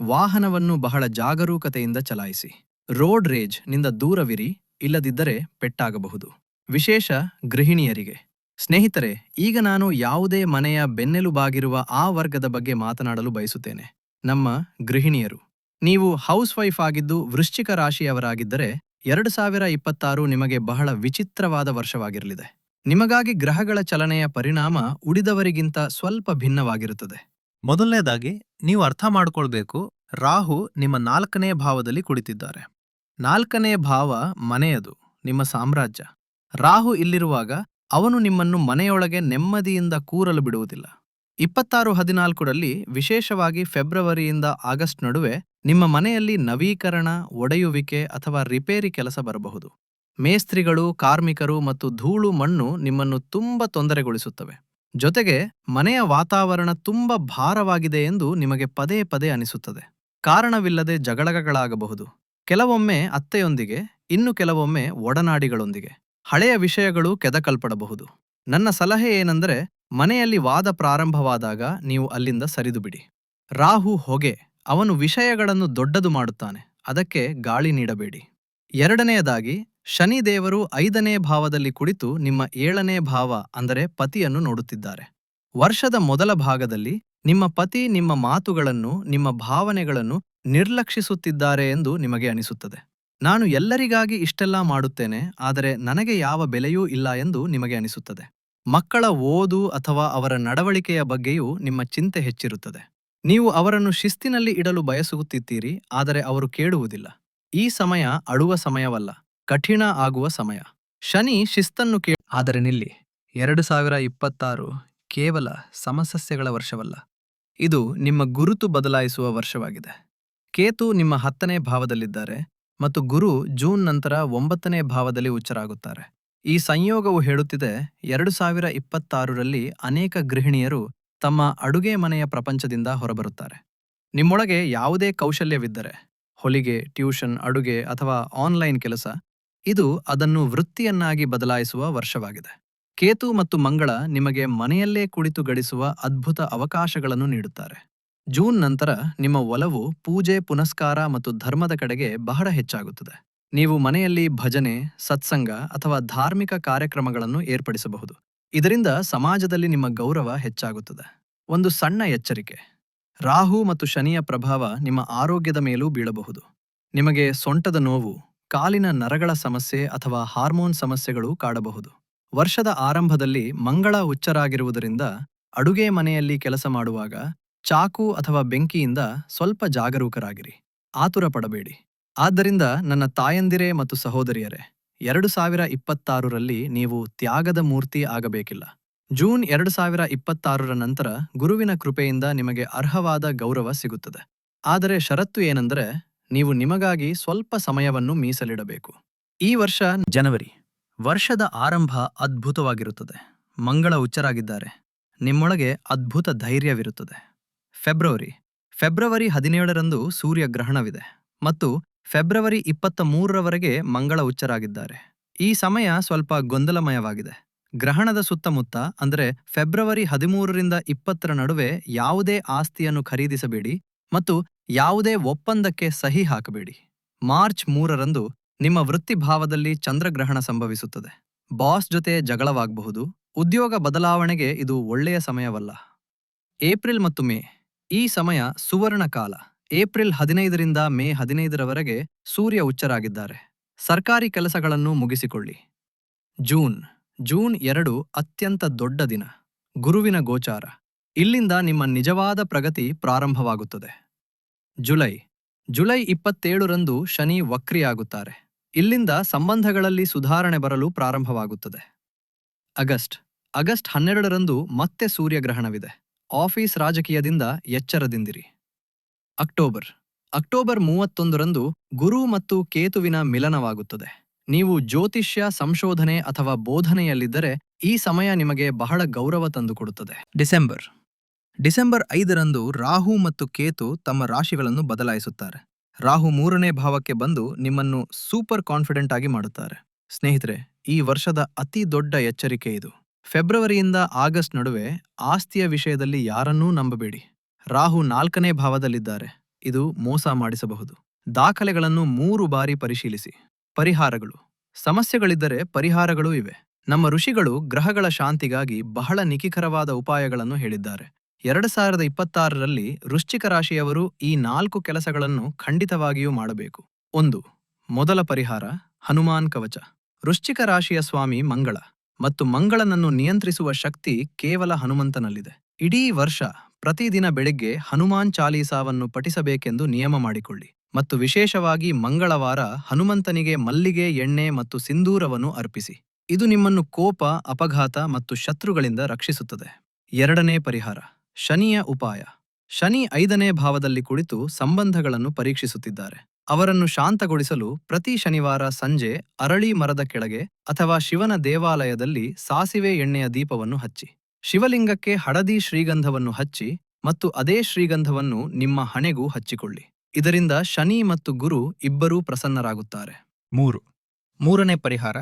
ವಾಹನವನ್ನು ಬಹಳ ಜಾಗರೂಕತೆಯಿಂದ ಚಲಾಯಿಸಿ. ರೋಡ್ ರೇಜ್ನಿಂದ ದೂರವಿರಿ, ಇಲ್ಲದಿದ್ದರೆ ಪೆಟ್ಟಾಗಬಹುದು. ವಿಶೇಷ, ಗೃಹಿಣಿಯರಿಗೆ. ಸ್ನೇಹಿತರೆ, ಈಗ ನಾನು ಯಾವುದೇ ಮನೆಯ ಬೆನ್ನೆಲುಬಾಗಿರುವ ಆ ವರ್ಗದ ಬಗ್ಗೆ ಮಾತನಾಡಲು ಬಯಸುತ್ತೇನೆ. ನಮ್ಮ ಗೃಹಿಣಿಯರು. ನೀವು ಹೌಸ್ ವೈಫ್ ಆಗಿದ್ದು ವೃಶ್ಚಿಕ ರಾಶಿಯವರಾಗಿದ್ದರೆ ಎರಡು ಸಾವಿರ ಇಪ್ಪತ್ತಾರು ನಿಮಗೆ ಬಹಳ ವಿಚಿತ್ರವಾದ ವರ್ಷವಾಗಿರಲಿದೆ. ನಿಮಗಾಗಿ ಗ್ರಹಗಳ ಚಲನೆಯ ಪರಿಣಾಮ ಉಳಿದವರಿಗಿಂತ ಸ್ವಲ್ಪ ಭಿನ್ನವಾಗಿರುತ್ತದೆ. ಮೊದಲನೇದಾಗಿ, ನೀವು ಅರ್ಥ ಮಾಡಿಕೊಳ್ಬೇಕು, ರಾಹು ನಿಮ್ಮ ನಾಲ್ಕನೇ ಭಾವದಲ್ಲಿ ಕುಳಿತಿದ್ದಾರೆ. ನಾಲ್ಕನೇ ಭಾವ ಮನೆಯದು, ನಿಮ್ಮ ಸಾಮ್ರಾಜ್ಯ. ರಾಹು ಇಲ್ಲಿರುವಾಗ ಅವನು ನಿಮ್ಮನ್ನು ಮನೆಯೊಳಗೆ ನೆಮ್ಮದಿಯಿಂದ ಕೂರಲು ಬಿಡುವುದಿಲ್ಲ. ಇಪ್ಪತ್ತಾರು ಹದಿನಾಲ್ಕರಲ್ಲಿ ವಿಶೇಷವಾಗಿ ಫೆಬ್ರವರಿಯಿಂದ ಆಗಸ್ಟ್ ನಡುವೆ ನಿಮ್ಮ ಮನೆಯಲ್ಲಿ ನವೀಕರಣ, ಒಡೆಯುವಿಕೆ ಅಥವಾ ರಿಪೇರಿ ಕೆಲಸ ಬರಬಹುದು. ಮೇಸ್ತ್ರಿಗಳು, ಕಾರ್ಮಿಕರು ಮತ್ತು ಧೂಳು ಮಣ್ಣು ನಿಮ್ಮನ್ನು ತುಂಬ ತೊಂದರೆಗೊಳಿಸುತ್ತವೆ. ಜೊತೆಗೆ ಮನೆಯ ವಾತಾವರಣ ತುಂಬ ಭಾರವಾಗಿದೆ ಎಂದು ನಿಮಗೆ ಪದೇ ಪದೇ ಅನಿಸುತ್ತದೆ. ಕಾರಣವಿಲ್ಲದೆ ಜಗಳಗಳಾಗಬಹುದು ಕೆಲವೊಮ್ಮೆ ಅತ್ತೆಯೊಂದಿಗೆ, ಇನ್ನು ಕೆಲವೊಮ್ಮೆ ಒಡನಾಡಿಗಳೊಂದಿಗೆ. ಹಳೆಯ ವಿಷಯಗಳು ಕೆದಕಲ್ಪಡಬಹುದು. ನನ್ನ ಸಲಹೆ ಏನೆಂದರೆ ಮನೆಯಲ್ಲಿ ವಾದ ಪ್ರಾರಂಭವಾದಾಗ ನೀವು ಅಲ್ಲಿಂದ ಸರಿದುಬಿಡಿ. ರಾಹು ಹೊಗೆ, ಅವನು ವಿಷಯಗಳನ್ನು ದೊಡ್ಡದು ಮಾಡುತ್ತಾನೆ, ಅದಕ್ಕೆ ಗಾಳಿ ನೀಡಬೇಡಿ. ಎರಡನೆಯದಾಗಿ ಶನಿದೇವರು ಐದನೇ ಭಾವದಲ್ಲಿ ಕುಳಿತು ನಿಮ್ಮ ಏಳನೇ ಭಾವ ಅಂದರೆ ಪತಿಯನ್ನು ನೋಡುತ್ತಿದ್ದಾರೆ. ವರ್ಷದ ಮೊದಲ ಭಾಗದಲ್ಲಿ ನಿಮ್ಮ ಪತಿ ನಿಮ್ಮ ಮಾತುಗಳನ್ನು, ನಿಮ್ಮ ಭಾವನೆಗಳನ್ನು ನಿರ್ಲಕ್ಷಿಸುತ್ತಿದ್ದಾರೆ ಎಂದು ನಿಮಗೆ ಅನಿಸುತ್ತದೆ. ನಾನು ಎಲ್ಲರಿಗಾಗಿ ಇಷ್ಟೆಲ್ಲ ಮಾಡುತ್ತೇನೆ, ಆದರೆ ನನಗೆ ಯಾವ ಬೆಲೆಯೂ ಇಲ್ಲ ಎಂದು ನಿಮಗೆ ಅನಿಸುತ್ತದೆ. ಮಕ್ಕಳ ಓದು ಅಥವಾ ಅವರ ನಡವಳಿಕೆಯ ಬಗ್ಗೆಯೂ ನಿಮ್ಮ ಚಿಂತೆ ಹೆಚ್ಚಿರುತ್ತದೆ. ನೀವು ಅವರನ್ನು ಶಿಸ್ತಿನಲ್ಲಿ ಇಡಲು ಬಯಸುತ್ತಿದ್ದೀರಿ, ಆದರೆ ಅವರು ಕೇಳುವುದಿಲ್ಲ. ಈ ಸಮಯ ಅಳುವ ಸಮಯವಲ್ಲ, ಕಠಿಣ ಆಗುವ ಸಮಯ. ಶನಿ ಶಿಸ್ತನ್ನು ಕೇ ಆದರೆ ನಿಲ್ಲಿ, ಎರಡು ಸಾವಿರ ಇಪ್ಪತ್ತಾರು ಕೇವಲ ಸಮಸಸ್ಯೆಗಳ ವರ್ಷವಲ್ಲ. ಇದು ನಿಮ್ಮ ಗುರುತು ಬದಲಾಯಿಸುವ ವರ್ಷವಾಗಿದೆ. ಕೇತು ನಿಮ್ಮ ಹತ್ತನೇ ಭಾವದಲ್ಲಿದ್ದಾರೆ ಮತ್ತು ಗುರು ಜೂನ್ ನಂತರ ಒಂಬತ್ತನೇ ಭಾವದಲ್ಲಿ ಉಚ್ಚರಾಗುತ್ತಾರೆ. ಈ ಸಂಯೋಗವು ಹೇಳುತ್ತಿದೆ, ಎರಡು ಸಾವಿರ ಇಪ್ಪತ್ತಾರರಲ್ಲಿ ಅನೇಕ ಗೃಹಿಣಿಯರು ತಮ್ಮ ಅಡುಗೆ ಮನೆಯ ಪ್ರಪಂಚದಿಂದ ಹೊರಬರುತ್ತಾರೆ. ನಿಮ್ಮೊಳಗೆ ಯಾವುದೇ ಕೌಶಲ್ಯವಿದ್ದರೆ, ಹೊಲಿಗೆ, ಟ್ಯೂಷನ್, ಅಡುಗೆ ಅಥವಾ ಆನ್ಲೈನ್ ಕೆಲಸ, ಇದು ಅದನ್ನು ವೃತ್ತಿಯನ್ನಾಗಿ ಬದಲಾಯಿಸುವ ವರ್ಷವಾಗಿದೆ. ಕೇತು ಮತ್ತು ಮಂಗಳ ನಿಮಗೆ ಮನೆಯಲ್ಲೇ ಕುಳಿತು ಗಳಿಸುವ ಅದ್ಭುತ ಅವಕಾಶಗಳನ್ನು ನೀಡುತ್ತಾರೆ. ಜೂನ್ ನಂತರ ನಿಮ್ಮ ಒಲವು, ಪೂಜೆ, ಪುನಸ್ಕಾರ ಮತ್ತು ಧರ್ಮದ ಕಡೆಗೆ ಬಹಳ ಹೆಚ್ಚಾಗುತ್ತದೆ. ನೀವು ಮನೆಯಲ್ಲಿ ಭಜನೆ, ಸತ್ಸಂಗ ಅಥವಾ ಧಾರ್ಮಿಕ ಕಾರ್ಯಕ್ರಮಗಳನ್ನು ಏರ್ಪಡಿಸಬಹುದು. ಇದರಿಂದ ಸಮಾಜದಲ್ಲಿ ನಿಮ್ಮ ಗೌರವ ಹೆಚ್ಚಾಗುತ್ತದೆ. ಒಂದು ಸಣ್ಣ ಎಚ್ಚರಿಕೆ. ರಾಹು ಮತ್ತು ಶನಿಯ ಪ್ರಭಾವ ನಿಮ್ಮ ಆರೋಗ್ಯದ ಮೇಲೂ ಬೀಳಬಹುದು. ನಿಮಗೆ ಸೊಂಟದ ನೋವು, ಕಾಲಿನ ನರಗಳ ಸಮಸ್ಯೆ ಅಥವಾ ಹಾರ್ಮೋನ್ ಸಮಸ್ಯೆಗಳು ಕಾಡಬಹುದು. ವರ್ಷದ ಆರಂಭದಲ್ಲಿ ಮಂಗಳ ಉಚ್ಚರಾಗಿರುವುದರಿಂದ ಅಡುಗೆ ಮನೆಯಲ್ಲಿ ಕೆಲಸ ಮಾಡುವಾಗ, ಚಾಕು ಅಥವಾ ಬೆಂಕಿಯಿಂದ ಸ್ವಲ್ಪ ಜಾಗರೂಕರಾಗಿರಿ. ಆತುರ ಪಡಬೇಡಿ. ಆದ್ದರಿಂದ ನನ್ನ ತಾಯಂದಿರೇ ಮತ್ತು ಸಹೋದರಿಯರೇ, ಎರಡು ಸಾವಿರ ಇಪ್ಪತ್ತಾರರಲ್ಲಿ ನೀವು ತ್ಯಾಗದ ಮೂರ್ತಿ ಆಗಬೇಕಿಲ್ಲ. ಜೂನ್ ಎರಡು ಸಾವಿರ ಇಪ್ಪತ್ತಾರರ ನಂತರ ಗುರುವಿನ ಕೃಪೆಯಿಂದ ನಿಮಗೆ ಅರ್ಹವಾದ ಗೌರವ ಸಿಗುತ್ತದೆ. ಆದರೆ ಷರತ್ತು ಏನೆಂದರೆ, ನೀವು ನಿಮಗಾಗಿ ಸ್ವಲ್ಪ ಸಮಯವನ್ನು ಮೀಸಲಿಡಬೇಕು. ಈ ವರ್ಷ ಜನವರಿ, ವರ್ಷದ ಆರಂಭ ಅದ್ಭುತವಾಗಿರುತ್ತದೆ. ಮಂಗಳ ಉಚ್ಚರಾಗಿದ್ದಾರೆ ನಿಮ್ಮೊಳಗೆ ಅದ್ಭುತ ಧೈರ್ಯವಿರುತ್ತದೆ. February February ಹದಿನೇಳರಂದು ಸೂರ್ಯಗ್ರಹಣವಿದೆ. ಮತ್ತು ಫೆಬ್ರವರಿ ಇಪ್ಪತ್ತ ಮೂರರವರೆಗೆ ಮಂಗಳ ಉಚ್ಚರಾಗಿದ್ದಾರೆ. ಈ ಸಮಯ ಸ್ವಲ್ಪ ಗೊಂದಲಮಯವಾಗಿದೆ. ಗ್ರಹಣದ ಸುತ್ತಮುತ್ತ, ಅಂದರೆ ಫೆಬ್ರವರಿ ಹದಿಮೂರರಿಂದ ಇಪ್ಪತ್ತರ ನಡುವೆ ಯಾವುದೇ ಆಸ್ತಿಯನ್ನು ಖರೀದಿಸಬೇಡಿ ಮತ್ತು ಯಾವುದೇ ಒಪ್ಪಂದಕ್ಕೆ ಸಹಿ ಹಾಕಬೇಡಿ. ಮಾರ್ಚ್ ಮೂರರಂದು ನಿಮ್ಮ ವೃತ್ತಿಭಾವದಲ್ಲಿ ಚಂದ್ರಗ್ರಹಣ ಸಂಭವಿಸುತ್ತದೆ. ಬಾಸ್ ಜೊತೆ ಜಗಳವಾಗಬಹುದು. ಉದ್ಯೋಗ ಬದಲಾವಣೆಗೆ ಇದು ಒಳ್ಳೆಯ ಸಮಯವಲ್ಲ. ಏಪ್ರಿಲ್ ಮತ್ತು ಮೇ, ಈ ಸಮಯ ಸುವರ್ಣ ಕಾಲ ಏಪ್ರಿಲ್ ಹದಿನೈದರಿಂದ ಮೇ ಹದಿನೈದರವರೆಗೆ ಸೂರ್ಯ ಉಚ್ಚರಾಗಿದ್ದಾರೆ. ಸರ್ಕಾರಿ ಕೆಲಸಗಳನ್ನು ಮುಗಿಸಿಕೊಳ್ಳಿ. ಜೂನ್ ಜೂನ್ ಎರಡು ಅತ್ಯಂತ ದೊಡ್ಡ ದಿನ. ಗುರುವಿನ ಗೋಚಾರ. ಇಲ್ಲಿಂದ ನಿಮ್ಮ ನಿಜವಾದ ಪ್ರಗತಿ ಪ್ರಾರಂಭವಾಗುತ್ತದೆ. ಜುಲೈ ಜುಲೈ ಇಪ್ಪತ್ತೇಳರಂದು ಶನಿ ವಕ್ರಿಯಾಗುತ್ತಾರೆ. ಇಲ್ಲಿಂದ ಸಂಬಂಧಗಳಲ್ಲಿ ಸುಧಾರಣೆ ಬರಲು ಪ್ರಾರಂಭವಾಗುತ್ತದೆ. ಆಗಸ್ಟ್ ಆಗಸ್ಟ್ ಹನ್ನೆರಡರಂದು ಮತ್ತೆ ಸೂರ್ಯಗ್ರಹಣವಿದೆ. ಆಫೀಸ್ ರಾಜಕೀಯದಿಂದ ಎಚ್ಚರದಿಂದಿರಿ. ಅಕ್ಟೋಬರ್. ಅಕ್ಟೋಬರ್ ಮೂವತ್ತೊಂದರಂದು ಗುರು ಮತ್ತು ಕೇತುವಿನ ಮಿಲನವಾಗುತ್ತದೆ. ನೀವು ಜ್ಯೋತಿಷ್ಯ, ಸಂಶೋಧನೆ ಅಥವಾ ಬೋಧನೆಯಲ್ಲಿದ್ದರೆ ಈ ಸಮಯ ನಿಮಗೆ ಬಹಳ ಗೌರವ ತಂದುಕೊಡುತ್ತದೆ. ಡಿಸೆಂಬರ್. ಡಿಸೆಂಬರ್ ಐದರಂದು ರಾಹು ಮತ್ತು ಕೇತು ತಮ್ಮ ರಾಶಿಗಳನ್ನು ಬದಲಾಯಿಸುತ್ತಾರೆ. ರಾಹು ಮೂರನೇ ಭಾವಕ್ಕೆ ಬಂದು ನಿಮ್ಮನ್ನು ಸೂಪರ್ ಕಾನ್ಫಿಡೆಂಟ್ ಆಗಿ ಮಾಡುತ್ತಾರೆ. ಸ್ನೇಹಿತರೆ, ಈ ವರ್ಷದ ಅತಿ ದೊಡ್ಡ ಎಚ್ಚರಿಕೆ ಇದು. ಫೆಬ್ರವರಿಯಿಂದ ಆಗಸ್ಟ್ ನಡುವೆ ಆಸ್ತಿಯ ವಿಷಯದಲ್ಲಿ ಯಾರನ್ನೂ ನಂಬಬೇಡಿ. ರಾಹು ನಾಲ್ಕನೇ ಭಾವದಲ್ಲಿದ್ದಾರೆ. ಇದು ಮೋಸ ಮಾಡಿಸಬಹುದು. ದಾಖಲೆಗಳನ್ನು ಮೂರು ಬಾರಿ ಪರಿಶೀಲಿಸಿ. ಪರಿಹಾರಗಳು. ಸಮಸ್ಯೆಗಳಿದ್ದರೆ ಪರಿಹಾರಗಳೂ ಇವೆ. ನಮ್ಮ ಋಷಿಗಳು ಗ್ರಹಗಳ ಶಾಂತಿಗಾಗಿ ಬಹಳ ನಿಖಿಕರವಾದ ಉಪಾಯಗಳನ್ನು ಹೇಳಿದ್ದಾರೆ. ಎರಡು ಸಾವಿರದ ಇಪ್ಪತ್ತಾರರಲ್ಲಿ ವೃಶ್ಚಿಕ ರಾಶಿಯವರು ಈ ನಾಲ್ಕು ಕೆಲಸಗಳನ್ನು ಖಂಡಿತವಾಗಿಯೂ ಮಾಡಬೇಕು. ಒಂದು, ಮೊದಲ ಪರಿಹಾರ, ಹನುಮಾನ್ ಕವಚ. ವೃಶ್ಚಿಕ ರಾಶಿಯ ಸ್ವಾಮಿ ಮಂಗಳ. ಮತ್ತು ಮಂಗಳನನ್ನು ನಿಯಂತ್ರಿಸುವ ಶಕ್ತಿ ಕೇವಲ ಹನುಮಂತನಲ್ಲಿದೆ. ಇಡೀ ವರ್ಷ ಪ್ರತಿದಿನ ಬೆಳಿಗ್ಗೆ ಹನುಮಾನ್ ಚಾಲೀಸಾವನ್ನು ಪಠಿಸಬೇಕೆಂದು ನಿಯಮ ಮಾಡಿಕೊಳ್ಳಿ ಮತ್ತು ವಿಶೇಷವಾಗಿ ಮಂಗಳವಾರ ಹನುಮಂತನಿಗೆ ಮಲ್ಲಿಗೆ, ಎಣ್ಣೆ ಮತ್ತು ಸಿಂಧೂರವನ್ನು ಅರ್ಪಿಸಿ. ಇದು ನಿಮ್ಮನ್ನು ಕೋಪ, ಅಪಘಾತ ಮತ್ತು ಶತ್ರುಗಳಿಂದ ರಕ್ಷಿಸುತ್ತದೆ. ಎರಡನೇ ಪರಿಹಾರ, ಶನಿಯ ಉಪಾಯ. ಶನಿ ಐದನೇ ಭಾವದಲ್ಲಿ ಕುಳಿತು ಸಂಬಂಧಗಳನ್ನು ಪರೀಕ್ಷಿಸುತ್ತಿದ್ದಾರೆ. ಅವರನ್ನು ಶಾಂತಗೊಳಿಸಲು ಪ್ರತಿ ಶನಿವಾರ ಸಂಜೆ ಅರಳಿ ಮರದ ಕೆಳಗೆ ಅಥವಾ ಶಿವನ ದೇವಾಲಯದಲ್ಲಿ ಸಾಸಿವೆ ಎಣ್ಣೆಯ ದೀಪವನ್ನು ಹಚ್ಚಿ. ಶಿವಲಿಂಗಕ್ಕೆ ಹಳದಿ ಶ್ರೀಗಂಧವನ್ನು ಹಚ್ಚಿ ಮತ್ತು ಅದೇ ಶ್ರೀಗಂಧವನ್ನು ನಿಮ್ಮ ಹಣೆಗೂ ಹಚ್ಚಿಕೊಳ್ಳಿ. ಇದರಿಂದ ಶನಿ ಮತ್ತು ಗುರು ಇಬ್ಬರೂ ಪ್ರಸನ್ನರಾಗುತ್ತಾರೆ. ಮೂರು. ಮೂರನೇ ಪರಿಹಾರ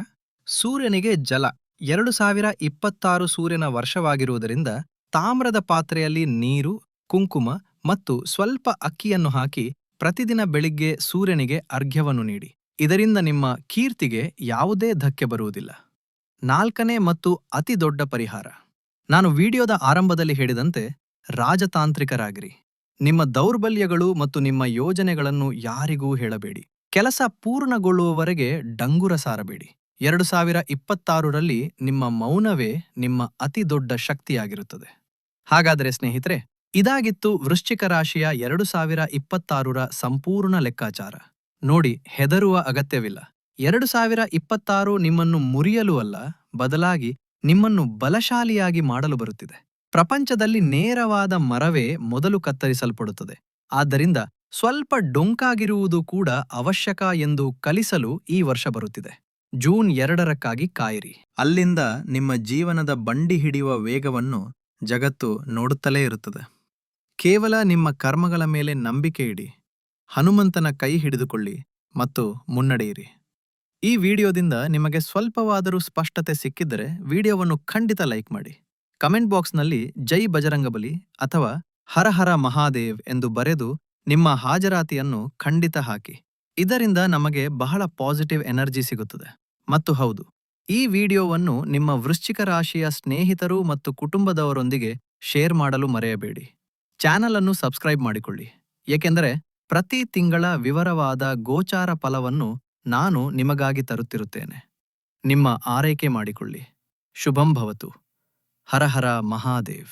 ಸೂರ್ಯನಿಗೆ ಜಲ. ಎರಡು ಸಾವಿರ ಇಪ್ಪತ್ತಾರು ಸೂರ್ಯನ ವರ್ಷವಾಗಿರುವುದರಿಂದ ತಾಮ್ರದ ಪಾತ್ರೆಯಲ್ಲಿ ನೀರು ಕುಂಕುಮ ಮತ್ತು ಸ್ವಲ್ಪ ಅಕ್ಕಿಯನ್ನು ಹಾಕಿ ಪ್ರತಿದಿನ ಬೆಳಿಗ್ಗೆ ಸೂರ್ಯನಿಗೆ ಅರ್ಘ್ಯವನ್ನು ನೀಡಿ. ಇದರಿಂದ ನಿಮ್ಮ ಕೀರ್ತಿಗೆ ಯಾವುದೇ ಧಕ್ಕೆ ಬರುವುದಿಲ್ಲ. ನಾಲ್ಕನೇ ಮತ್ತು ಅತಿದೊಡ್ಡ ಪರಿಹಾರ. ನಾನು ವಿಡಿಯೋದ ಆರಂಭದಲ್ಲಿ ಹೇಳಿದಂತೆ ರಾಜತಾಂತ್ರಿಕರಾಗಿರಿ. ನಿಮ್ಮ ದೌರ್ಬಲ್ಯಗಳು ಮತ್ತು ನಿಮ್ಮ ಯೋಜನೆಗಳನ್ನು ಯಾರಿಗೂ ಹೇಳಬೇಡಿ. ಕೆಲಸ ಪೂರ್ಣಗೊಳ್ಳುವವರೆಗೆ ಡಂಗುರ ಸಾರಬೇಡಿ. ಎರಡು ಸಾವಿರ ಇಪ್ಪತ್ತಾರರಲ್ಲಿ ನಿಮ್ಮ ಮೌನವೇ ನಿಮ್ಮ ಅತಿದೊಡ್ಡ ಶಕ್ತಿಯಾಗಿರುತ್ತದೆ. ಹಾಗಾದರೆ ಸ್ನೇಹಿತರೆ, ಇದಾಗಿತ್ತು ವೃಶ್ಚಿಕ ರಾಶಿಯ ಎರಡು ಸಾವಿರ ಇಪ್ಪತ್ತಾರರ ಸಂಪೂರ್ಣ ಲೆಕ್ಕಾಚಾರ. ನೋಡಿ, ಹೆದರುವ ಅಗತ್ಯವಿಲ್ಲ. ಎರಡು ಸಾವಿರ ಇಪ್ಪತ್ತಾರು ನಿಮ್ಮನ್ನು ಮುರಿಯಲು ಅಲ್ಲ, ಬದಲಾಗಿ ನಿಮ್ಮನ್ನು ಬಲಶಾಲಿಯಾಗಿ ಮಾಡಲು ಬರುತ್ತಿದೆ. ಪ್ರಪಂಚದಲ್ಲಿ ನೇರವಾದ ಮರವೇ ಮೊದಲು ಕತ್ತರಿಸಲ್ಪಡುತ್ತದೆ. ಆದ್ದರಿಂದ ಸ್ವಲ್ಪ ಡೊಂಕಾಗಿರುವುದು ಕೂಡ ಅವಶ್ಯಕ ಎಂದು ಕಲಿಸಲು ಈ ವರ್ಷ ಬರುತ್ತಿದೆ. ಜೂನ್ ಎರಡರಕ್ಕಾಗಿ ಕಾಯಿರಿ. ಅಲ್ಲಿಂದ ನಿಮ್ಮ ಜೀವನದ ಬಂಡಿ ಹಿಡಿಯುವ ವೇಗವನ್ನು ಜಗತ್ತು ನೋಡುತ್ತಲೇ ಇರುತ್ತದೆ. ಕೇವಲ ನಿಮ್ಮ ಕರ್ಮಗಳ ಮೇಲೆ ನಂಬಿಕೆ ಇಡಿ. ಹನುಮಂತನ ಕೈ ಹಿಡಿದುಕೊಳ್ಳಿ ಮತ್ತು ಮುನ್ನಡೆಯಿರಿ. ಈ ವಿಡಿಯೋದಿಂದ ನಿಮಗೆ ಸ್ವಲ್ಪವಾದರೂ ಸ್ಪಷ್ಟತೆ ಸಿಕ್ಕಿದ್ದರೆ ವಿಡಿಯೋವನ್ನು ಖಂಡಿತ ಲೈಕ್ ಮಾಡಿ. ಕಮೆಂಟ್ ಬಾಕ್ಸ್ನಲ್ಲಿ ಜೈ ಬಜರಂಗಬಲಿ ಅಥವಾ ಹರ ಹರ ಮಹಾದೇವ್ ಎಂದು ಬರೆದು ನಿಮ್ಮ ಹಾಜರಾತಿಯನ್ನು ಖಂಡಿತ ಹಾಕಿ. ಇದರಿಂದ ನಮಗೆ ಬಹಳ ಪಾಸಿಟಿವ್ ಎನರ್ಜಿ ಸಿಗುತ್ತದೆ. ಮತ್ತು ಹೌದು, ಈ ವಿಡಿಯೋವನ್ನು ನಿಮ್ಮ ವೃಶ್ಚಿಕ ರಾಶಿಯ ಸ್ನೇಹಿತರು ಮತ್ತು ಕುಟುಂಬದವರೊಂದಿಗೆ ಶೇರ್ ಮಾಡಲು ಮರೆಯಬೇಡಿ. ಚಾನಲ್ ಅನ್ನು ಸಬ್ಸ್ಕ್ರೈಬ್ ಮಾಡಿಕೊಳ್ಳಿ. ಏಕೆಂದರೆ ಪ್ರತಿ ತಿಂಗಳ ವಿವರವಾದ ಗೋಚಾರ ಫಲವನ್ನು ನಾನು ನಿಮಗಾಗಿ ತರುತ್ತಿರುತ್ತೇನೆ. ನಿಮ್ಮ ಆರೈಕೆ ಮಾಡಿಕೊಳ್ಳಿ. ಶುಭಂ ಹರಹರ ಹರ ಹರ ಮಹಾದೇವ್.